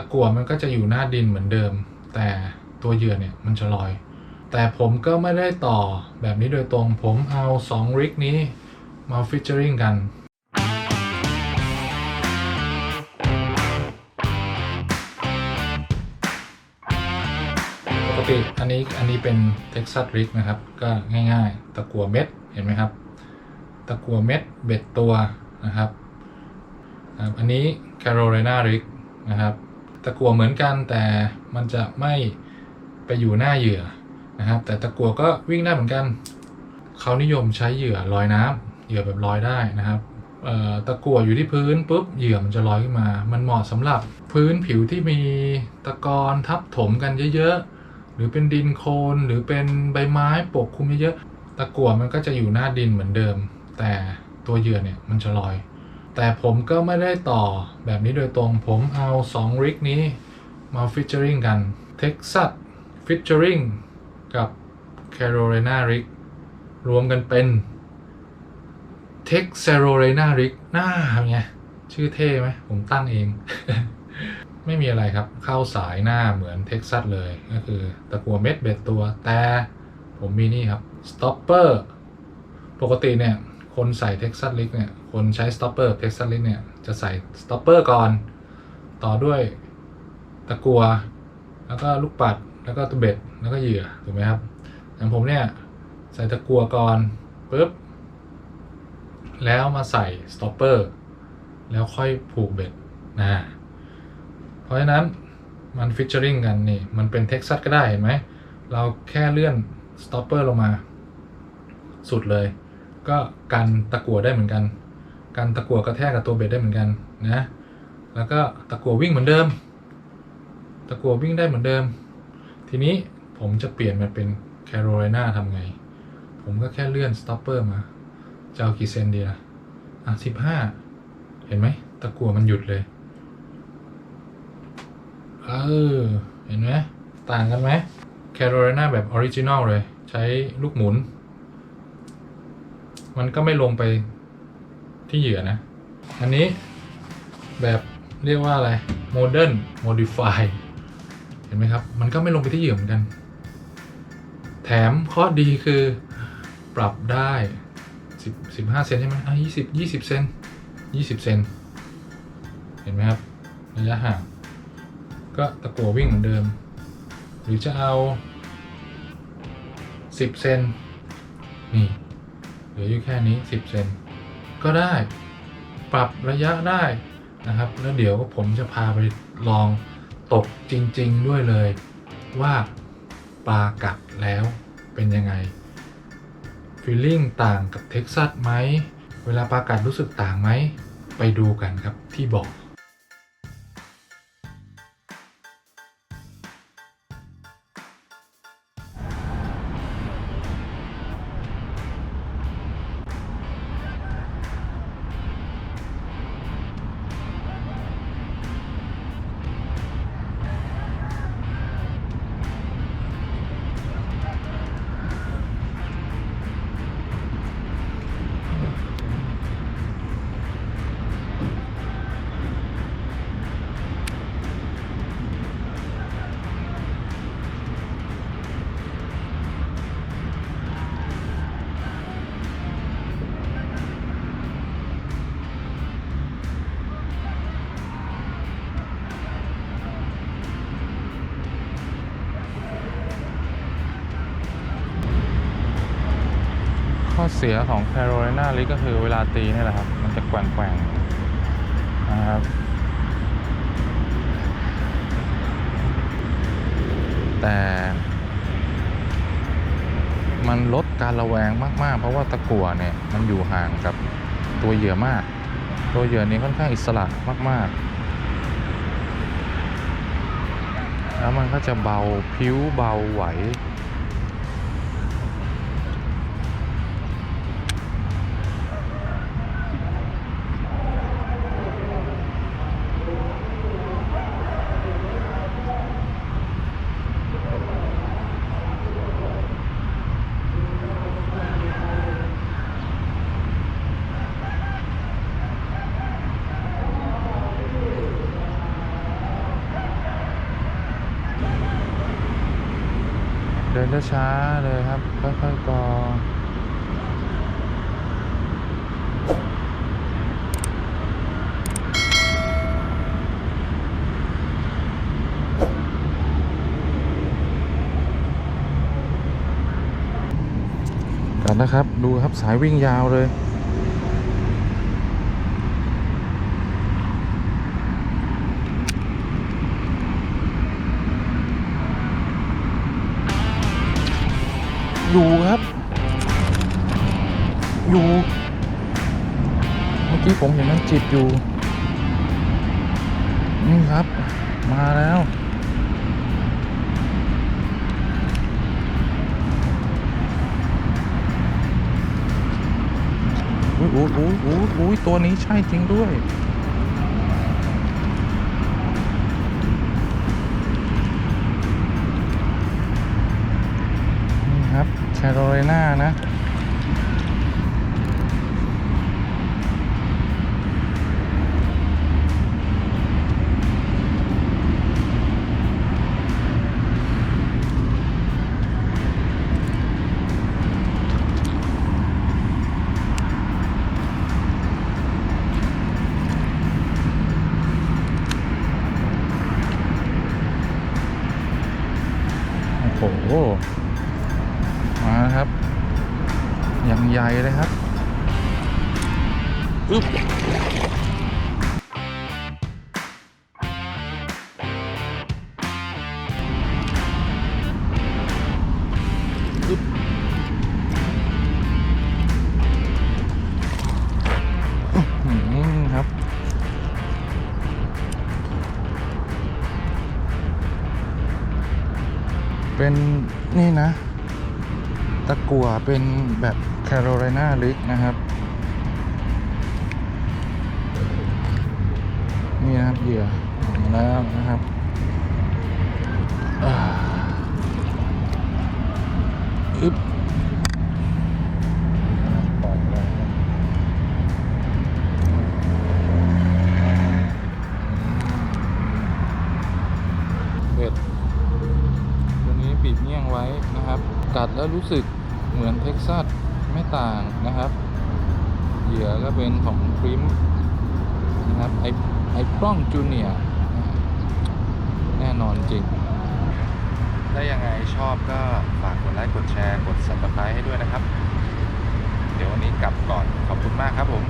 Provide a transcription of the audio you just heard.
ะกั่วมันก็จะอยู่หน้าดินเหมือนเดิม แต่ตัวเหยื่อเนี่ยมันจะลอย แต่ผมก็ไม่ได้ต่อแบบนี้โดยตรงผมเอา2ริกนี้มาฟิชเจอริงกันปกติอันนี้อันนี้เป็น Texas Rig นะครับ ก็ง่ายๆ ตะกั่วเม็ดเห็นไหมครับ ตะกั่วเม็ดเบ็ดตัวนะครับ อันนี้ Carolina Rig นะครับ ตะกั่วเหมือนกันแต่มันจะไม่ไปอยู่หน้าเหยื่อนะครับ แต่ตะกั่วก็วิ่งได้เหมือนกัน เขานิยมใช้เหยื่อลอยน้ำเหยื่อแบบลอยได้นะครับตะกั่วอยู่ที่พื้นปุ๊บเหยื่อมันจะลอยขึ้นมา มันเหมาะสำหรับพื้นผิวที่มีตะกอนทับถมกันเยอะๆ หรือเป็นดินโคลนหรือเป็นใบไม้ปกคลุมเยอะๆ ตะกั่วมันก็จะอยู่หน้าดินเหมือนเดิม แต่ตัวเหยื่อเนี่ยมันจะลอย แต่ผมก็ไม่ได้ต่อแบบนี้โดยตรงผมเอา2ริกนี้มาฟิชเจอริงกัน Texas Featuring กับ Carolina Rig รวมกันเป็น Texarolina Rig หน้าไงชื่อเท่ไหมผมตั้งเอง ไม่มีอะไรครับ เข้าสายหน้าเหมือนเท็กซัสเลย ก็คือตะกัวเม็ดเบ็ดตัว แต่ผมมีนี่ครับ stopper ปกติเนี่ย คนใส่เท็กซัสลิกเนี่ย คนใช้ stopper เท็กซัสลิเนี่ยจะใส่ stopper ก่อน ต่อด้วยตะกัว แล้วก็ลูกปัด แล้วก็ตัวเบ็ด แล้วก็เหยื่อ ถูกไหมครับ อย่างผมเนี่ย ใส่ตะกัวก่อนปุ๊บ แล้วมาใส่ stopper แล้วค่อยผูกเบ็ดนะ เพราะฉะนั้นมันฟิชเชอริงกันนี่ มันเป็นเท็กซัสก็ได้เห็นไหม เราแค่เลื่อนสต็อปเปอร์ลงมา สุดเลย ก็กันตะกั่วได้เหมือนกัน กันตะกั่วกระแทกกับตัวเบ็ดได้เหมือนกันนะ แล้วก็ตะกั่ววิ่งเหมือนเดิม ตะกั่ววิ่งได้เหมือนเดิม ทีนี้ผมจะเปลี่ยนมาเป็นแคโรไลนาทำไง ผมก็แค่เลื่อนสต็อปเปอร์มาจะเอากี่เซนดีล่ะอะสิบห้าเห็นไหมตะกั่วมันหยุดเลย เออ เห็นไหมต่างกันไหมแคโรไลนาแบบออริจินอลเลย ใช้ลูกหมุน มันก็ไม่ลงไป ที่เหยื่อนะ อันนี้แบบเรียกว่าอะไร Modern Modify เห็นไหมครับ มันก็ไม่ลงไปที่เหยื่อเหมือนกัน แถมข้อดีคือปรับได้ 10 15 เซนใช่ไหมอะ20 20 เซน 20 เซน เห็นไหมครับ ระยะห่าง ก็ตะกัววิ่งเหมือนเดิม หรือจะเอา 10 เซน นี่ เหลืออยู่แค่นี้ 10 เซน ก็ได้ ปรับระยะได้นะครับ แล้วเดี๋ยวผมจะพาไปลองตกจริง ๆ ด้วยเลย ว่าปลากัดแล้วเป็นยังไงฟีลลิ่งต่างกับเท็กซัสไหม เวลาปลากัดรู้สึกต่างไหม ไปดูกันครับที่บอก เสียของ Carolina l i ก็คือเวลาตีนี่แหละครับ มันจะแกว่งๆนะครับแต่มันลดการระแวงมาก ๆ เพราะว่าตะกั่วเนี่ยมันอยู่ห่างกับตัวเหยื่อมาก ตัวเหยื่อนี้ค่อนข้างอิสระมาก ๆ แล้วมันก็จะเบาพิ้วเบาไหว ดินช้าๆเลยครับ ค่อยๆกอกันนะครับ ดูครับสายวิ่งยาวเลย อยู่ เมื่อกี้ผมเห็นมันจิบอยู่ นี่ครับ มาแล้ว อุ้ยอุ้ยอุ้ยอุ้ยอุ้ยตัวนี้ใช่จริงด้วยนี่ครับแคโรไลนานะ โอ้โหมาครับ ยังใหญ่เลยครับอึ๊บ เป็นนี่นะ ตะกั่วเป็นแบบแคโรไลนาลิกนะครับ นี่นะครับเหยื่อมาแล้วนะครับอึ๊บปล่อยแล้วเบ็ดตัวนี้ บีบเงี้ยงไว้นะครับกัดแล้วรู้สึกเหมือนเท็กซัสไม่ต่างนะครับ เหยื่อก็เป็นของพริมนะครับไอไอปล้องจูเนียแน่นอนจริง ถ้ายังไงชอบก็ฝากกดไลค์กดแชร์กด subscribe ให้ด้วยนะครับ เดี๋ยววันนี้กลับก่อนขอบคุณมากครับผม